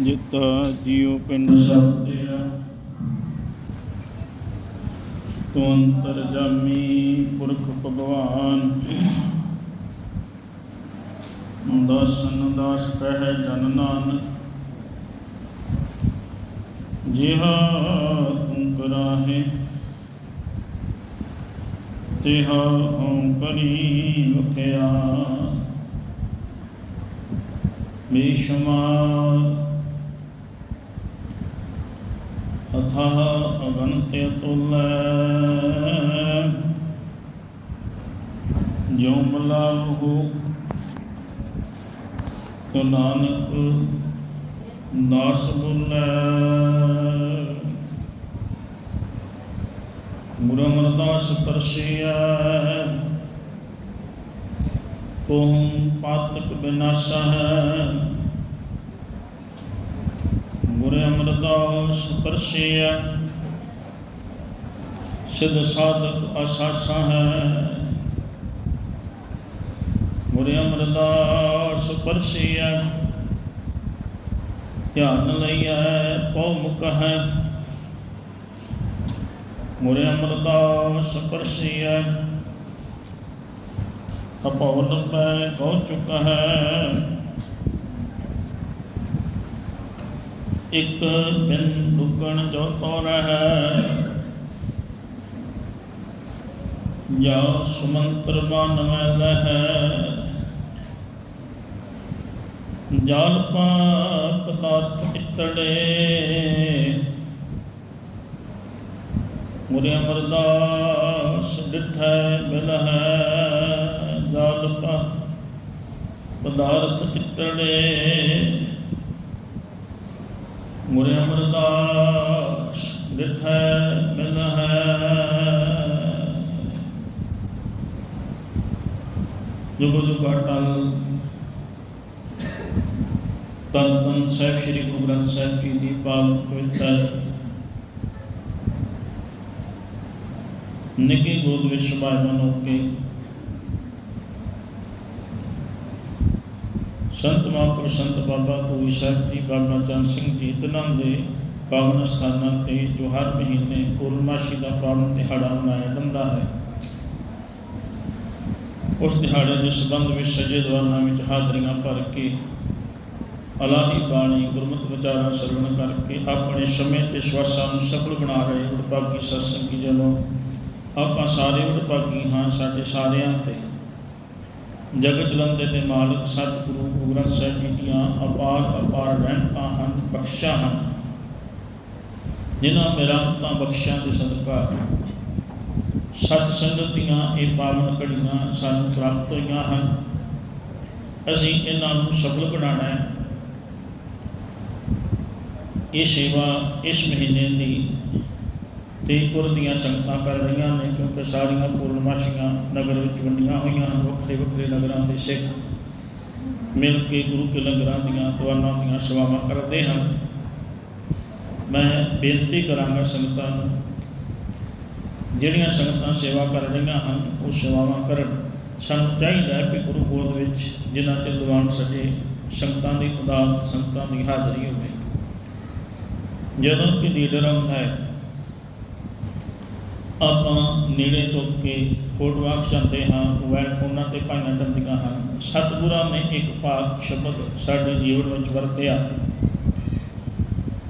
ਜਿਤਾ ਜੀਉ ਪਿੰਡ ਸਭ ਤੇਰਾ ਤੂੰ ਅੰਤਰ ਜਾਮੀ ਪੁਰਖ ਭਗਵਾਨ। ਦਸਨ ਦਾਸ ਕਹਿ ਜਨ ਨਾਨਕ। ਜਿਹਾ ਤੂੰ ਕਰਾਹੇ ਤਿਹਾ ਹਉ ਕਰੀ ਵਖਿਆ। ਬੇਸ਼ੁਮਾਰ ਅਥਾਹ ਅਗਨਤ ਤੁਲੈ। ਜੋ ਮਲਾਹੂ ਤੋ ਨਾਨਕ ਦਾਸ ਬੁਲੈ। ਗੁਰੂ ਪਾਤਕ ਬਿਨਾਸਾ ਹੈ ਗੁਰੂ ਅਮਰਦਾਸ ਪਰਸਿਆ ਸਿਧ ਸਾਧਕ ਅਸਾਸਾ ਹੈ ਗੁਰੂ ਅਮਰਦਾਸ ਪਰਸਿਆ ਧਿਆਨ ਲਈਐ ਪਉ ਮੁਖ ਹੈ ਗੁਰੂ ਅਮਰਦਾਸ ਪਰਸਿਆ ਅਪਵਨ ਪੈ ਕਉ ਚੁੱਕਾ ਹੈ ਇੱਕ ਬਿਨ ਦੁੱਗਣ ਜੋ ਤੋ ਰਹਿ। ਜਾ ਸੁਮੰਤਰ ਮਨ ਮੈਂ ਲਹਿ। ਜਲ ਪਾਪ ਪਦਾਰਥ ਇਤੜੇ ਮੁਰੇ ਅਮਰਦਾਸ ਡਿਠੈ ਬਿਲਹੈ। ਜਲ ਪਾ ਪਦਾਰਥ ਇਤੜੇ ਮੁਰੇ ਅਮਰਦਾਸ ਡਿਠੈ ਬਿਲਹੈ ਜੁਗੋ ਜੁਗਾ ਟਲ ਤਨ। ਤਨ ਸਾਹਿਬ ਸ੍ਰੀ ਗੁਰੂ ਗ੍ਰੰਥ ਸਾਹਿਬ ਜੀ ਦੀ ਪਾਵਨ ਪਵਿੱਤਰ। ਨਿੱਘੇ ਗੋਦ ਵਿੱਚ ਸਮਾਇਮਨ ਹੋ ਕੇ ਸੰਤ ਮਹਾਂਪੁਰ ਸੰਤ ਬਾਬਾ ਤੋਈ ਸਾਹਿਬ ਜੀ ਬਾਬਾ ਚੰਦ ਸਿੰਘ ਜੀ, ਤਨਾਂ ਦੇ ਪਾਵਨ ਸਥਾਨਾਂ ਤੇ ਜੋ ਹਰ ਮਹੀਨੇ ਪੂਰਨਮਾਸ਼ੀ ਦਾ ਪਾਵਨ ਦਿਹਾੜਾ ਮਨਾਇਆ ਜਾਂਦਾ ਹੈ। ਉਸ ਦਿਹਾੜੇ ਦੇ ਸੰਬੰਧ ਵਿੱਚ ਸਜੇ ਦਵਾਨਾਂ ਵਿੱਚ ਹਾਜ਼ਰੀਆਂ ਭਰ ਕੇ ਅਲਾਹੀ ਬਾਣੀ, ਗੁਰਮਤਿ ਵਿਚਾਰਾਂ ਸਰਵਣ ਕਰਕੇ ਆਪਣੇ ਸਮੇਂ ਤੇ ਸਵਾਸਾਂ ਨੂੰ ਸਫਲ ਬਣਾ ਰਹੇ ਉਡਪਾਗੀ ਸਤਸੰਗੀ ਜਨੋ, ਆਪਾਂ ਸਾਰੇ ਉਡਪਾਗੀ ਹਾਂ ਸਾਡੇ ਸਾਰਿਆਂ ਤੇ। ਜਗਤ ਜਲੰਦੇ ਦੇ ਮਾਲਕ ਸਤਿਗੁਰੂ ਗੁਰੂ ਗ੍ਰੰਥ ਸਾਹਿਬ ਜੀ ਦੀਆਂ ਅਪਾਰ ਅਪਾਰ ਰਹਿਮਤਾਂ ਹਨ ਬਖਸ਼ਾਂ ਹਨ, ਜਿਨ੍ਹਾਂ ਮਿਹਰਬਾਨਾਂ ਬਖਸ਼ਾਂ ਦੇ ਸਦਕਾ ਸਤ ਸੰਗਤ ਦੀਆਂ ਇਹ ਪਾਵਨ ਘੜੀਆਂ ਸਾਨੂੰ ਪ੍ਰਾਪਤ ਹੋਈਆਂ ਹਨ। ਅਸੀਂ ਇਹਨਾਂ ਨੂੰ ਸਫਲ ਬਣਾਉਣਾ ਹੈ। ਇਹ ਸੇਵਾ ਇਸ ਮਹੀਨੇ ਦੀ ਤੇਜਪੁਰ ਦੀਆਂ ਸੰਗਤਾਂ ਕਰ ਰਹੀਆਂ ਨੇ ਕਿਉਂਕਿ ਸਾਰੀਆਂ ਪੂਰਨਮਾਸ਼ੀਆਂ ਨਗਰ ਵਿੱਚ ਵੰਡੀਆਂ ਹੋਈਆਂ ਹਨ, ਵੱਖਰੇ ਵੱਖਰੇ ਨਗਰਾਂ ਦੇ ਸਿੱਖ ਮਿਲ ਕੇ ਗੁਰੂ ਕੇ ਲੰਗਰਾਂ ਦੀਆਂ ਦੁਆਨਾਂ ਦੀਆਂ ਸੇਵਾਵਾਂ ਕਰਦੇ ਹਨ। ਮੈਂ ਬੇਨਤੀ ਕਰਾਂਗਾ ਸੰਗਤਾਂ ਨੂੰ, ਜਿਹੜੀਆਂ ਸੰਗਤਾਂ ਸੇਵਾ ਕਰ ਰਹੀਆਂ ਹਨ, ਉਹ ਸੇਵਾਵਾਂ ਕਰਨ। ਸਾਨੂੰ ਚਾਹੀਦਾ ਹੈ ਕਿ ਗੁਰੂ ਗੋਦ ਵਿੱਚ ਜਿਨ੍ਹਾਂ ਤੇ ਦੀਵਾਨ ਸਜੇ ਸੰਗਤਾਂ ਦੀ ਖੁਦਾਵੰਦ ਸੰਗਤਾਂ ਦੀ ਹਾਜ਼ਰੀ ਹੋਵੇ। ਜਦੋਂ ਕਿ ਲੀਡਰ ਆਉਂਦਾ ਹੈ ਆਪਾਂ ਨੇੜੇ ਤੋਂ ਕੇ ਫੋਟੋਆਂ ਖਿਚਾਉਂਦੇ ਹਾਂ ਮੋਬਾਈਲ ਫੋਨਾਂ ਤੇ ਭਾਈਆਂ ਜਾਂਦੀਆਂ ਹਨ ਸਤਿਗੁਰਾਂ ਨੇ ਇੱਕ ਪਾਕ ਸ਼ਬਦ ਸਾਡੇ ਜੀਵਨ ਵਿੱਚ ਵਰਤਿਆ।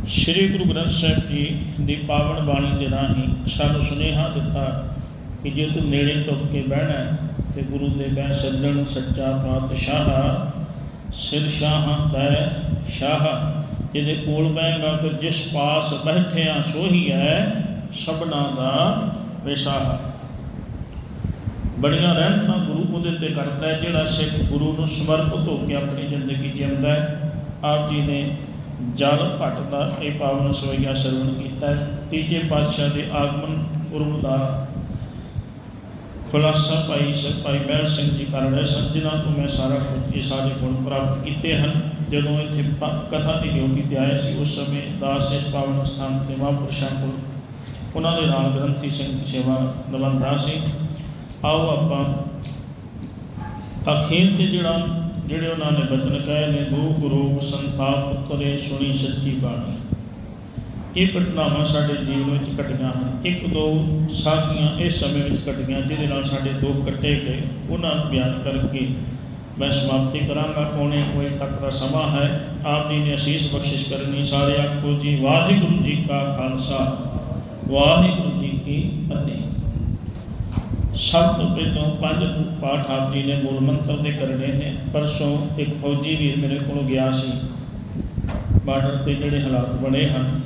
ਸ੍ਰੀ ਗੁਰੂ ਗ੍ਰੰਥ ਸਾਹਿਬ ਜੀ ਦੀ ਪਾਵਨ ਬਾਣੀ ਦੇ ਰਾਹੀਂ ਸਾਨੂੰ ਸੁਨੇਹਾ ਦਿੱਤਾ ਕਿ ਜੇ ਤੂੰ ਨੇੜੇ ਟੁੱਕ ਕੇ ਬਹਿਣਾ ਹੈ, ਤੇ ਗੁਰੂ ਦੇ ਬਹਿ ਸੱਜਣ ਸੱਚਾ ਪਾਤਸ਼ਾਹ ਸਿਰ ਸ਼ਾਹਾਂ ਬੈ ਸ਼ਾਹ ਜਿਹਦੇ ਕੋਲ ਬਹਿਗਾ, ਫਿਰ ਜਿਸ ਪਾਸ ਬੈਠਿਆ ਸੋਹੀ ਹੈ, ਸਭਨਾ ਦਾ ਵਿਸਾਹ ਬੜੀਆਂ ਰਹਿਮਤਾਂ ਗੁਰੂ ਉਹਦੇ ਤੇ ਕਰਦਾ ਹੈ, ਜਿਹੜਾ ਸਿੱਖ ਗੁਰੂ ਨੂੰ ਸਮਰਪਿਤ ਹੋ ਕੇ ਆਪਣੀ ਜ਼ਿੰਦਗੀ ਜਿਉਂਦਾ ਹੈ। ਆਪ ਜੀ ਨੇ ਜਲ ਭੱਟ ਦਾ ਇਹ ਪਾਵਨ ਸਵਈਆ ਸਰਵਣ ਕੀਤਾ ਤੀਜੇ ਪਾਤਸ਼ਾਹ ਦੇ ਆਗਮਨ ਪੁਰਬ ਦਾ ਖੁਲਾਸਾ ਭਾਈ ਸ, ਭਾਈ ਮਹਿਲ ਸਿੰਘ ਜੀ ਕਰ ਰਹੇ ਸਨ, ਜਿਨ੍ਹਾਂ ਤੋਂ ਮੈਂ ਸਾਰਾ ਕੁਝ ਇਹ ਸਾਰੇ ਗੁਣ ਪ੍ਰਾਪਤ ਕੀਤੇ ਹਨ। ਜਦੋਂ ਇੱਥੇ ਕਥਾ ਦੀ ਡਿਊਟੀ ਤੇ ਆਏ ਸੀ, ਉਸ ਸਮੇਂ ਦਾਸ ਇਸ ਪਾਵਨ ਸਥਾਨ ਤੇ ਮਹਾਂਪੁਰਸ਼ਾਂ ਕੋਲ ਉਹਨਾਂ ਦੇ ਨਾਲ ਗ੍ਰੰਥੀ ਸਿੰਘ ਸੇਵਾ ਨਿਭਾਉਂਦਾ ਸੀ। ਆਓ ਆਪਾਂ ਅਖੀਰ ਤੇ ਜਿਹੜਾ, ਜਿਹੜੇ ਉਹਨਾਂ ਨੇ ਬਚਨ ਕਹੇ ਨੇ ਦੁਖ ਰੋਗ ਸੰਤਾਪ ਉਤਰੇ ਸੁਣੀ ਸੱਚੀ ਬਾਣੀ। ਇਹ ਘਟਨਾਵਾਂ ਸਾਡੇ ਜੀਵਨ ਵਿੱਚ ਘਟੀਆਂ ਹਨ। ਇੱਕ ਦੋ ਸਾਖੀਆਂ ਇਸ ਸਮੇਂ ਵਿੱਚ ਘਟੀਆਂ, ਜਿਹਦੇ ਨਾਲ ਸਾਡੇ ਦੁੱਖ ਕੱਟੇ ਗਏ। ਉਹਨਾਂ ਨੂੰ ਬਿਆਨ ਕਰਕੇ ਮੈਂ ਸਮਾਪਤੀ ਕਰਾਂਗਾ। ਕੋਨੇ ਕੋਈ ਤੱਕ ਦਾ ਸਮਾਂ ਹੈ। ਆਪ ਜੀ ਨੇ ਅਸੀਸ ਬਖਸ਼ਿਸ਼ ਕਰਨੀ। ਸਾਰੇ ਆਖੋ ਜੀ ਵਾਹਿਗੁਰੂ ਜੀ ਕਾ ਖਾਲਸਾ। ਵਾਹਿਗੁਰੂ ਜੀ ਕੀ ਫਤਿਹ। ਸਭ ਤੋਂ ਪਹਿਲਾਂ ਪੰਜ ਪਾਠ ਆਪ ਜੀ ਨੇ ਮੂਲ ਮੰਤਰ ਦੇ ਕਰਨੇ ਨੇ, ਪਰਸੋਂ ਇੱਕ ਫੌਜੀ ਵੀਰ ਮੇਰੇ ਕੋਲ ਗਿਆ ਸੀ। ਬਾਰਡਰ ਤੇ ਜਿਹੜੇ ਹਾਲਾਤ ਬਣੇ ਹਨ,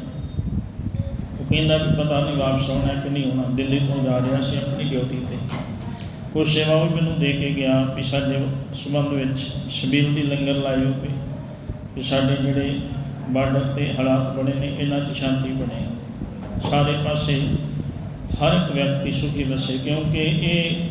ਉਹ ਕਹਿੰਦਾ ਵੀ ਪਤਾ ਨਹੀਂ ਵਾਪਸ ਆਉਣਾ ਕਿ ਨਹੀਂ ਆਉਣਾ, ਦਿੱਲੀ ਤੋਂ ਜਾ ਰਿਹਾ ਸੀ ਆਪਣੀ ਡਿਊਟੀ ਤੇ। ਉਹ ਸੇਵਾ ਵੀ ਮੈਨੂੰ ਦੇ ਕੇ ਗਿਆ ਵੀ ਸਾਡੇ ਸੰਬੰਧ ਵਿੱਚ ਸ਼ਬੀਲ ਦੀ ਲੰਗਰ ਲਾਈ ਹੋਵੇ ਵੀ ਸਾਡੇ ਜਿਹੜੇ ਬਾਰਡਰ ਤੇ ਹਾਲਾਤ ਬਣੇ ਨੇ, ਇਹਨਾਂ 'ਚ ਸ਼ਾਂਤੀ ਬਣੇ। ਸਾਰੇ ਪਾਸੇ ਹਰ ਇੱਕ ਵਿਅਕਤੀ ਸੁਖੀ ਵਸੇ, ਕਿਉਂਕਿ ਇਹ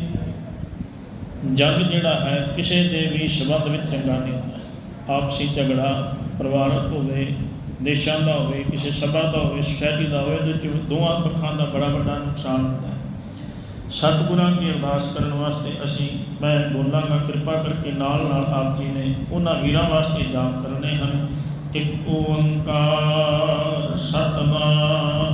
ਜੰਗ ਜਿਹੜਾ ਹੈ, ਕਿਸੇ ਦੇ ਵੀ ਸੰਬੰਧ ਵਿੱਚ ਚੰਗਾ ਨਹੀਂ ਹੁੰਦਾ। ਆਪਸੀ ਝਗੜਾ ਪਰਿਵਾਰਕ ਹੋਵੇ, ਦੇਸ਼ਾਂ ਦਾ ਹੋਵੇ, ਕਿਸੇ ਸਭਾ ਦਾ ਹੋਵੇ, ਸੁਸਾਇਟੀ ਦਾ ਹੋਵੇ, ਉਹਦੇ ਵਿੱਚ ਦੋਵਾਂ ਪੱਖਾਂ ਦਾ ਬੜਾ ਵੱਡਾ ਨੁਕਸਾਨ ਹੁੰਦਾ ਹੈ। ਸਤਿਗੁਰਾਂ ਦੀ ਅਰਦਾਸ ਕਰਨ ਵਾਸਤੇ ਅਸੀਂ, ਮੈਂ ਬੋਲਾਂਗਾ, ਕਿਰਪਾ ਕਰਕੇ ਨਾਲ ਨਾਲ ਆਪ ਜੀ ਨੇ ਉਹਨਾਂ ਵੀਰਾਂ ਵਾਸਤੇ ਜਾਪ ਕਰਨੇ ਹਨ ਇੱਕ ਓੰਕਾਰ ਸਤਨਾਮ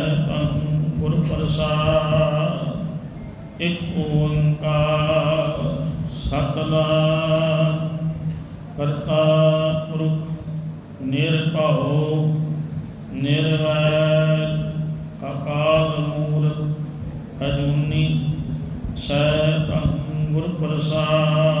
ਪ੍ਰਸਾਦ ਇੱਕ ਓੰਕਾਰ ਸਤਨਾਮ। ਕਰਤਾ ਪੁਰਖ ਨਿਰਭਉ ਨਿਰਵੈਰ ਅਕਾਲ ਮੂਰਤ ਅਜੂਨੀ ਸੈਭੰ ਗੁਰ ਪ੍ਰਸਾਦ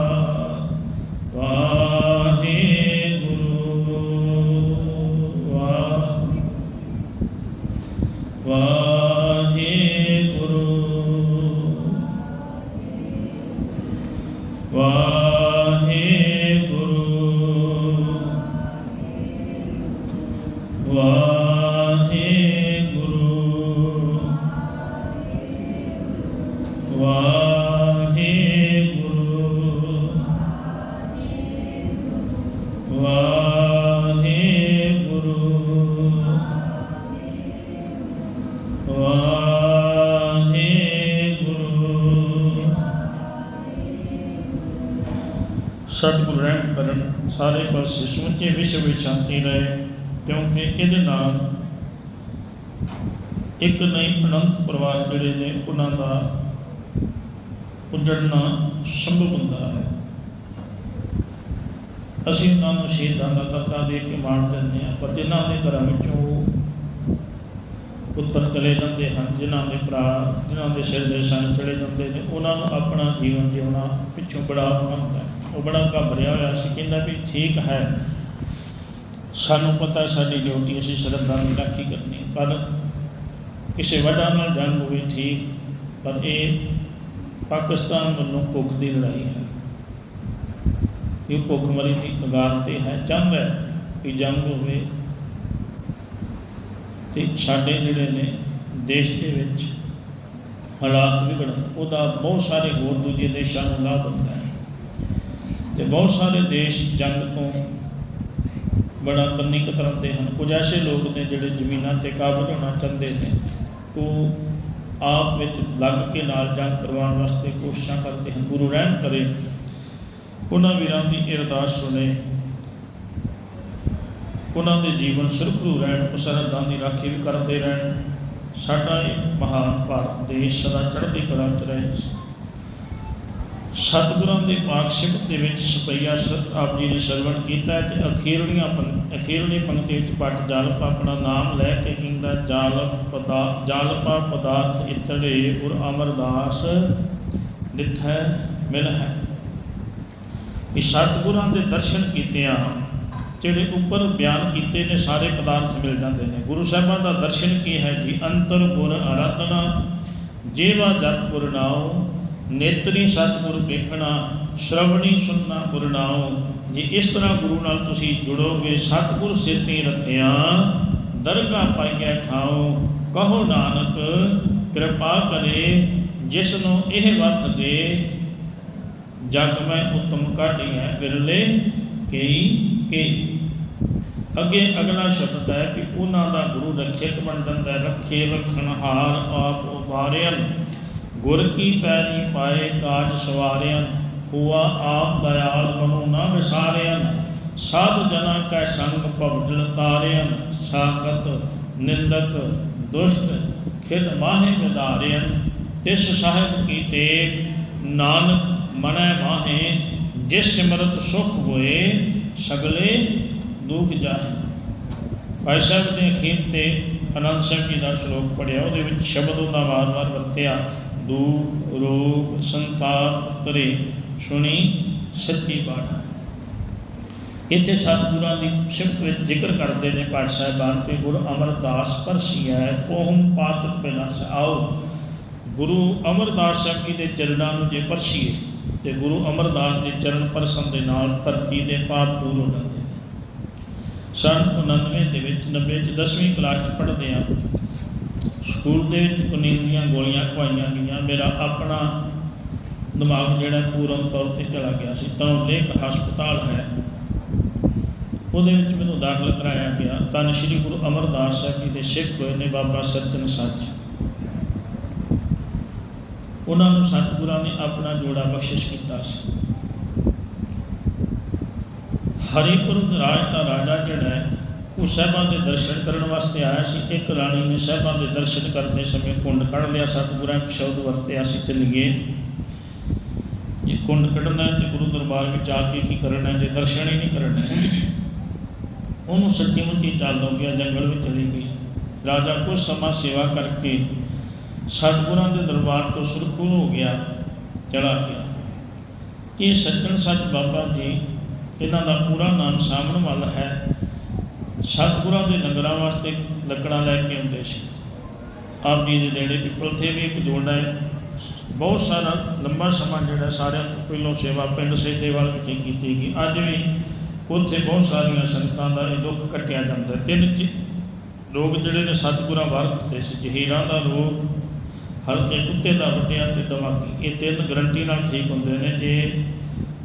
ਸਤਿਗੁਰ ਰਹਿਮ ਕਰਨ, ਸਾਰੇ ਪਾਸੇ ਸਮੁੱਚੇ ਵਿਸ਼ਵ ਵਿੱਚ ਸ਼ਾਂਤੀ ਰਹੇ, ਕਿਉਂਕਿ ਇਹਦੇ ਨਾਲ ਇੱਕ ਨਹੀਂ, ਅਨੰਤ ਪਰਿਵਾਰ ਜਿਹੜੇ ਨੇ, ਉਹਨਾਂ ਦਾ ਉੱਜੜਨਾ ਸੰਭਵ ਹੁੰਦਾ ਹੈ ਅਸੀਂ ਉਹਨਾਂ ਨੂੰ ਸ਼ਹੀਦਾਂ ਦਾ ਦਰਜਾ ਦੇ ਕੇ ਮਾਣ ਦਿੰਦੇ ਹਾਂ, ਪਰ ਜਿਨ੍ਹਾਂ ਦੇ ਘਰਾਂ ਵਿੱਚੋਂ ਪੁੱਤਰ ਚਲੇ ਜਾਂਦੇ ਹਨ, ਜਿਨ੍ਹਾਂ ਦੇ ਭਰਾ, ਜਿਨ੍ਹਾਂ ਦੇ ਸਿਰ ਦੇ ਸੰਗ ਚਲੇ ਜਾਂਦੇ ਨੇ, ਉਹਨਾਂ ਨੂੰ ਆਪਣਾ ਜੀਵਨ ਜਿਉਣਾ ਪਿੱਛੋਂ ਬੜਾ ਔਖਾ ਹੁੰਦਾ ਹੈ। ਉਹ ਬੜਾ ਘਬਰਿਆ ਹੋਇਆ ਸੀ, ਕਹਿੰਦਾ ਵੀ ਠੀਕ ਹੈ। ਸਾਨੂੰ ਪਤਾ ਸਾਡੀ ਡਿਊਟੀ ਅਸੀਂ ਸ਼ਰਧਾ ਦੀ ਰਾਖੀ ਕਰਨੀ ਪਰ ਕਿਸੇ ਵਜ੍ਹਾ ਨਾਲ ਜੰਗ ਹੋਈ ਠੀਕ, ਪਰ ਇਹ ਪਾਕਿਸਤਾਨ ਵੱਲੋਂ ਭੁੱਖ ਦੀ ਲੜਾਈ ਹੈ। ਇਹ ਭੁੱਖਮਰੀ ਦੀ ਕਗਾਰ ਤੇ ਹੈ ਚਾਹੁੰਦਾ ਹੈ ਕਿ ਜੰਗ ਹੋਵੇ ਤੇ ਸਾਡੇ ਜਿਹੜੇ ਨੇ ਦੇਸ਼ ਦੇ ਵਿੱਚ ਹਾਲਾਤ ਵਿਗੜਨ, ਉਹਦਾ ਬਹੁਤ ਸਾਰੇ ਹੋਰ ਦੂਜੇ ਦੇਸ਼ਾਂ ਨੂੰ ਲਾਭ ਹੁੰਦਾ ਹੈ। ਤੇ ਬਹੁਤ ਸਾਰੇ ਦੇਸ਼ ਜੰਗ ਤੋਂ ਬੜਾ ਕੰਨੀ ਕਤਰਾਉਂਦੇ ਹਨ। ਕੁਝ ਐਸੇ ਲੋਕ ਨੇ ਜਿਹੜੇ ਜ਼ਮੀਨਾਂ ਤੇ ਕਾਬਜ਼ ਹੋਣਾ ਚਾਹੁੰਦੇ ਨੇ। ਉਹ ਆਪ ਵਿੱਚ ਲੱਗ ਕੇ ਨਾਲ ਜੰਗ ਕਰਵਾਉਣ ਵਾਸਤੇ ਕੋਸ਼ਿਸ਼ਾਂ ਕਰਦੇ ਹਨ। ਗੁਰੂ ਰਹਿਮ ਕਰੇ। ਉਹਨਾਂ ਵੀਰਾਂ ਦੀ ਅਰਦਾਸ ਸੁਣੇ। ਉਹਨਾਂ ਦੇ ਜੀਵਨ ਸੁਰਖਰੂ ਰਹਿਣ ਉਹ ਸਰਹੱਦਾਂ ਦੀ ਰਾਖੀ ਵੀ ਕਰਦੇ ਰਹਿਣ। ਸਾਡਾ ਇਹ ਮਹਾਨ ਭਾਰਤ ਦੇਸ਼ ਸਦਾ ਚੜ੍ਹਦੀ ਕਲਾ ਚ ਰਹੇ। ਸਤਿਗੁਰਾਂ ਦੇ ਪਾਕ ਸਿਫਤ ਦੇ ਵਿੱਚ ਸਪਈਆ ਸ- ਆਪ ਜੀ ਨੇ ਸਰਵਣ ਕੀਤਾ ਹੈ ਤੇ ਅਖੀਰਲੀਆਂ ਪੰਕ- ਅਖੀਰਲੀ ਪੰਕਤੀ ਵਿੱਚ ਪਟ ਜਾਲਪਾ ਆਪਣਾ ਨਾਮ ਲੈ ਕੇ ਕਹਿੰਦਾ, ਜਾਲਪ ਪਦਾ, ਜਾਲਪਾ ਪਦਾਰਥ ਇਤੜੇ ਉਰ ਅਮਰਦਾਸ ਡਿਠੈ ਮਿਲ ਹੈ ਇਹ ਸਤਿਗੁਰਾਂ ਦੇ ਦਰਸ਼ਨ ਕੀਤਿਆਂ ਜਿਹੜੇ ਉੱਪਰ ਬਿਆਨ ਕੀਤੇ ਨੇ, ਸਾਰੇ ਪਦਾਰਥ ਮਿਲ ਜਾਂਦੇ ਨੇ। ਗੁਰੂ ਸਾਹਿਬਾਂ ਦਾ ਦਰਸ਼ਨ ਕੀ ਹੈ ਜੀ? ਅੰਤਰ ਗੁਰ ਆਰਾਧਨਾ ਜੇਵਾ ਜਪ ਗੁਰ ਨਾਉ ਨੇਤਰੀ ਸਤਿਗੁਰ ਵੇਖਣਾ ਸ਼ਰਵਣੀ ਸੁਨਣਾ ਗੁਰਨਾਉ ਜੇ ਇਸ ਤਰ੍ਹਾਂ ਗੁਰੂ ਨਾਲ ਤੁਸੀਂ ਜੁੜੋਗੇ ਸਤਿਗੁਰ ਸੇਤੀ ਰਤਿਆਂ ਦਰਗਾ ਪਾਈਐ ਠਾਉ। ਕਹੋ ਨਾਨਕ ਕਿਰਪਾ ਕਰੇ ਜਿਸ ਨੂੰ ਇਹ ਵਥ ਦੇ। ਜਗ ਮੈਂ ਉਤਮ ਕਾਢੀਐ ਵਿਰਲੇ ਕਈ ਕੇ ਅੱਗੇ ਅਗਲਾ ਸ਼ਬਦ ਹੈ ਕਿ ਉਹਨਾਂ ਦਾ ਗੁਰੂ ਰਖਿਅਕ ਬਣ ਦਾ ਹੈ, ਰੱਖੇ ਰੱਖਣ ਹਾਰ ਆਪ ਉਬਾਰਿਆਂ ਗੁਰ ਕੀ ਪੈਰੀ ਪਾਏ ਕਾਜ ਸਵਾਰਿਆਂ ਹੁਆ ਆਪ ਦਇਆਲ ਮਨੁ ਨਾ ਵਿਸਾਰਿਆਂ ਸਭ ਜਨਾ ਕੈ ਸੰਗ ਭਵਜਲ ਤਾਰਿਆਂ ਸਾਕਤ ਨਿੰਦਕ, ਦੁਸ਼ਟ, ਖਿਲ ਮਾਹੇ ਵਿਦਾਰਿਆਂ ਤਿਸ ਸਾਹਿਬ ਕੀ ਤੇਗ, ਨਾਨਕ ਮਨੈ ਮਾਹੇ, ਜਿਸ ਸਿਮਰਤ ਸੁਖ ਹੋਏ, ਸਗਲੇ ਦੁਖ ਜਾਹੇ। ਭਾਈ ਸਾਹਿਬ ਨੇ ਅਖੀਰ ਤੇ ਅਨੰਦ ਸਾਹਿਬ ਜੀ ਦਾ ਸ਼ਲੋਕ ਪੜਿਆ ਉਹਦੇ ਵਿੱਚ ਸ਼ਬਦ ਉਹਦਾ ਵਾਰ-ਵਾਰ ਵਰਤਿਆ। ਦੁਖ ਰੋਗ ਸੰਤਾਪ ਉਤਰੇ ਸੁਣੀ ਸੱਚੀ ਬਾਣੀ। ਇੱਥੇ ਸਤਿਗੁਰਾਂ ਦੀ ਸਿਫਤ ਵਿੱਚ ਜ਼ਿਕਰ ਕਰਦੇ ਨੇ ਪਾਠ ਸਾਹਿਬਾਨ ਕਿ ਗੁਰੂ ਅਮਰਦਾਸ ਪਰਸੀਐ ਕੋਹਮ ਪਾਤਕ ਬਿਨਾਸ ਆਓ। ਗੁਰੂ ਅਮਰਦਾਸ ਸਾਹਿਬ ਜੀ ਦੇ ਚਰਨਾਂ ਨੂੰ ਜੇ ਪਰਸੀਏ, ਤੇ ਗੁਰੂ ਅਮਰਦਾਸ ਦੇ ਚਰਨ ਪਰਸਨ ਦੇ ਨਾਲ ਧਰਤੀ ਦੇ ਪਾਪ ਦੂਰ ਹੋ ਜਾਂਦੇ ਨੇ। ਸਨ 99 ਦੇ ਵਿੱਚ 90 ਚ 10ਵੀਂ ਕਲਾਸ ਚ ਪੜ੍ਹਦੇ ਆ ਸਕੂਲ ਦੇ ਵਿੱਚ ਕੁਨੀਨ ਦੀਆਂ ਗੋਲੀਆਂ ਖਵਾਈਆਂ ਗਈਆਂ। ਮੇਰਾ ਆਪਣਾ ਦਿਮਾਗ ਜਿਹੜਾ ਪੂਰਨ ਤੌਰ ਤੇ ਚਲਾ ਗਿਆ ਸੀ। ਤਾਂ ਲੇਖ ਹਸਪਤਾਲ ਹੈ। ਉਹਦੇ ਵਿੱਚ ਮੈਨੂੰ ਦਾਖਲ ਕਰਾਇਆ ਗਿਆ। ਤਾਂ ਸ੍ਰੀ ਗੁਰੂ ਅਮਰਦਾਸ ਸਾਹਿਬ ਜੀ ਦੇ ਸਿੱਖ ਹੋਏ ਨੇ ਬਾਬਾ ਸੱਚਨ ਸੱਚ। ਉਹਨਾਂ ਨੂੰ ਸਤਿਗੁਰਾਂ ਨੇ ਆਪਣਾ ਜੋੜਾ ਬਖਸ਼ਿਸ਼ ਕੀਤਾ ਸੀ। ਹਰੀਪੁਰ ਰਾਜ ਦਾ ਰਾਜਾ ਜਿਹੜਾ ਹੈ ਉਹ ਸਾਹਿਬਾਂ ਦੇ ਦਰਸ਼ਨ ਕਰਨ ਵਾਸਤੇ ਆਇਆ ਸੀ, ਇੱਕ ਰਾਣੀ ਨੇ ਸਾਹਿਬਾਂ ਦੇ ਦਰਸ਼ਨ ਕਰਦੇ ਸਮੇਂ ਕੁੰਡ ਕੱਢ ਲਿਆ, ਸਤਿਗੁਰਾਂ ਸ਼ਬਦ ਵਰਤਿਆ ਸੀ ਚੱਲੀਏ ਜੇ ਕੁੰਡ ਕੱਢਣਾ ਤੇ ਗੁਰੂ ਦਰਬਾਰ ਵਿੱਚ ਆ ਕੇ ਕੀ ਕਰਨਾ ਹੈ, ਜੇ ਦਰਸ਼ਨ ਹੀ ਨਹੀਂ ਕਰਨਾ, ਉਹਨੂੰ ਸੱਚੀ ਮੁੱਚੀ ਚੱਲ ਹੋ ਗਿਆ, ਜੰਗਲ ਵਿੱਚ ਚਲੀ ਗਈ। ਰਾਜਾ ਕੁਝ ਸਮਾਂ ਸੇਵਾ ਕਰਕੇ ਸਤਿਗੁਰਾਂ ਦੇ ਦਰਬਾਰ ਤੋਂ ਸੁਰਖੂ ਹੋ ਗਿਆ, ਚਲਾ ਗਿਆ। ਇਹ ਸੱਜਣ ਸੱਚ ਬਾਬਾ ਜੀ, ਇਹਨਾਂ ਦਾ ਪੂਰਾ ਨਾਮ ਸਾਹਮਣ ਵਾਲਾ ਹੈ। ਸਤਿਗੁਰਾਂ ਦੇ ਲੰਗਰਾਂ ਵਾਸਤੇ ਲੱਕੜਾਂ ਲੈ ਕੇ ਆਉਂਦੇ ਸੀ। ਆਪ ਜੀ ਦੇ ਨੇੜੇ ਪਿੱਪਲ ਤੇ ਵੀ ਇੱਕ ਜੋੜਾ ਹੈ। ਬਹੁਤ ਸਾਰਾ, ਲੰਬਾ ਸਮਾਂ ਜਿਹੜਾ ਸਾਰਿਆਂ ਤੋਂ ਪਹਿਲਾਂ ਸੇਵਾ ਪਿੰਡ ਸੇਦੇਵਾਲ ਵਿਖੇ ਕੀਤੀ ਗਈ। ਅੱਜ ਵੀ ਉੱਥੇ ਬਹੁਤ ਸਾਰੀਆਂ ਸੰਗਤਾਂ ਦਾ ਇਹ ਦੁੱਖ ਕੱਟਿਆ ਜਾਂਦਾ ਤਿੰਨ ਚੀ- ਰੋਗ ਜਿਹੜੇ ਨੇ ਸਤਿਗੁਰਾਂ ਵਰਤਦੇ ਸੀ। ਜ਼ਹੀਰਾਂ ਦਾ ਰੋਗ, ਹਲਕੇ ਕੁੱਤੇ ਦਾ ਵੱਡਿਆਂ ਤੇ ਦਿਮਾਗੀ। ਇਹ ਤਿੰਨ ਗਰੰਟੀ ਨਾਲ ਠੀਕ ਹੁੰਦੇ ਨੇ। ਜੇ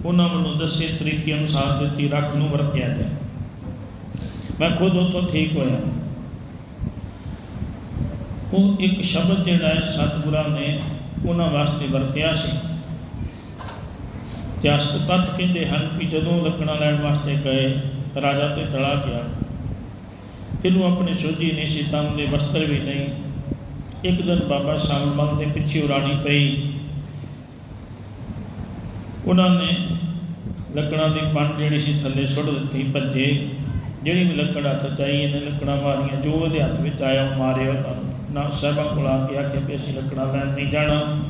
ਉਹਨਾਂ ਵੱਲੋਂ ਦੱਸੇ ਤਰੀਕੇ ਅਨੁਸਾਰ ਦਿੱਤੀ ਰੱਖ ਨੂੰ ਵਰਤਿਆ ਜਾਏ। ਮੈਂ ਖੁਦ ਉੱਥੋਂ ਠੀਕ ਹੋਇਆ। ਉਹ ਇੱਕ ਸ਼ਬਦ ਜਿਹੜਾ ਹੈ, ਸਤਿਗੁਰਾਂ ਨੇ ਉਹਨਾਂ ਵਾਸਤੇ ਵਰਤਿਆ ਸੀ। ਇਤਿਹਾਸਕ ਤੱਥ ਕਹਿੰਦੇ ਹਨ ਕਿ ਜਦੋਂ ਲੱਕੜਾਂ ਲੈਣ ਵਾਸਤੇ ਗਏ, ਰਾਜਾ ਤੇ ਚਲਾ ਗਿਆ। ਇਹਨੂੰ ਆਪਣੀ ਸੋਝੀ ਨਹੀਂ ਸੀ ਤਨ ਦੇ ਵਸਤਰ ਵੀ ਨਹੀਂ। ਇੱਕ ਦਿਨ ਬਾਬਾ ਸ਼ਾਮਲ ਦੇ ਪਿੱਛੇ ਉਰਾਣੀ ਪਈ। ਉਹਨਾਂ ਨੇ ਲੱਕੜਾਂ ਦੀ ਪੰਨ ਜਿਹੜੀ ਸੀ ਥੱਲੇ ਸੁੱਟ ਦਿੱਤੀ, ਭੱਜੇ। ਜਿਹੜੀ ਵੀ ਲੱਕੜ ਹੱਥ ਚ ਆਈ ਇਹਨੇ ਲੱਕੜਾਂ ਮਾਰੀਆਂ, ਜੋ ਉਹਦੇ ਹੱਥ ਵਿੱਚ ਆਇਆ, ਉਹ ਮਾਰਿਆ। ਤੁਹਾਨੂੰ ਨਾ ਸਾਹਿਬਾਂ ਕੋਲ ਆ ਕੇ ਆਖਿਆ ਵੀ ਅਸੀਂ ਲੱਕੜਾਂ ਲੈਣ ਨਹੀਂ ਜਾਣਾ।